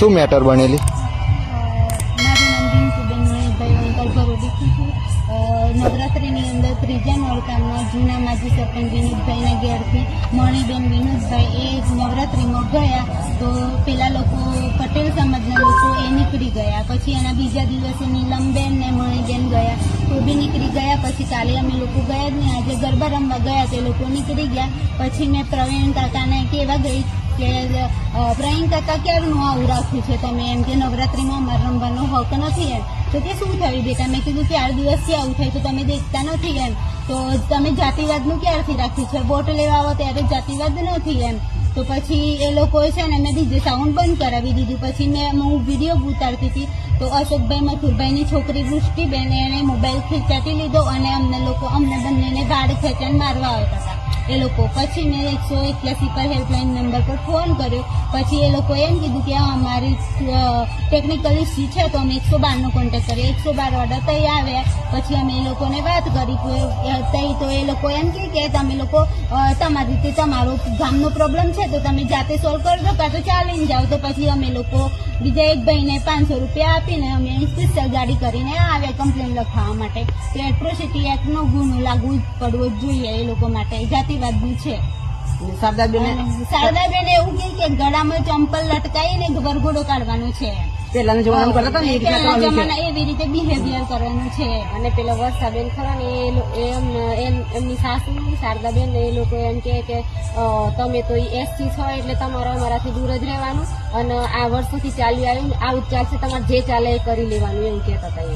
શું મેટર બનેલી? નવરાત્રિની અંદર ત્રીજા નોરતામાં જૂના માજી સરપંચ વિનોદભાઈના ઘેરથી મણીબેન વિનોદભાઈ એ નવરાત્રિમાં ગયા તો પેલા લોકો, પટેલ સમાજના લોકો એ નીકળી ગયા. પછી એના બીજા દિવસે નીલમબેન ને મણીબેન નીકળી ગયા, પછી કાલે અમે લોકો ગયા જ નહીં. આજે ગરબા રમવા ગયા તે લોકો નીકળી ગયા. પછી મેં પ્રવીણ કાકાને કહેવા ગઈ કે પ્રવીણ કાકા ક્યારનું આવું રાખ્યું છે? તમે એમ કે નવરાત્રિમાં અમારે રમવાનો હક નથી એમ. તો કે શું થયું બેટા? મેં કીધું ચાર દિવસથી આવું થાય તો તમે દેખતા નથી એમ. તો તમે જાતિવાદનું ક્યારથી રાખ્યું છે? વોટ લેવા આવો ત્યારે જાતિવાદ નથી એમ. તો પછી એ લોકોએ છે ને મેં ડીજે સાઉન્ડ બંધ કરાવી દીધું. પછી મેં હું વીડિયો ઉતારતી હતી. તો અશોકભાઈ મથુરભાઈની છોકરી વૃષ્ટિબેન એણે મોબાઈલ ખેંચાતી લીધો અને અમને લોકો, અમને બંનેને ગાઢ ખેંચાણ મારવા આવતા હતા. એ લોકો પછી મેં એકસો એક્યાસી પર હેલ્પલાઇન નંબર પર ફોન કર્યો. પછી એ લોકોએ એમ કીધું કે અમારી ટેકનિકલ ઇસ્યુ છે, તો અમે એકસો બારનો કોન્ટેક્ટ કરીએ. એકસો બાર ઓર્ડર તઈ આવ્યા. પછી અમે એ લોકોને વાત કરી કે તઈ તો એ લોકો એમ કહે કે તમે લોકો તમારી રીતે તમારો ગામનો પ્રોબ્લેમ છે, તો તમે જાતે સોલ્વ કરી દો કાં તો ચાલીને જાઓ. તો પછી અમે લોકો બીજા એક ભાઈને પાંચસો રૂપિયા આપીને અમે સ્પેશિયલ ગાડી કરીને આવ્યા કમ્પ્લેન લખાવવા માટે. તો એટ્રોસિટી એક્ટનો ગુનો લાગુ પડવો જોઈએ એ લોકો માટે. જાતિવાદનું છે. શારદાબેન એવું કહે કે ગળામાં ચંપલ લટકાઈને વરઘોડો કાઢવાનો છે. પેલાના જમાનામાં કરતા હતા ને એ રીતના છે. જમાના એવી રીતે બિહેવિયર કરવાનું છે. અને પેલો વર્ષાબેન ખરા ને એ એમ એમ- એમની સાસુ શારદાબેન ને એ લોકો એમ કહે કે તમે તો એસટી છો એટલે તમારે અમારાથી દૂર જ રહેવાનું. અને આ વર્ષોથી ચાલ્યું આવ્યું આવું જ ચાલશે. તમારે જે ચાલે એ કરી લેવાનું. એવું કહેતા હતા એ.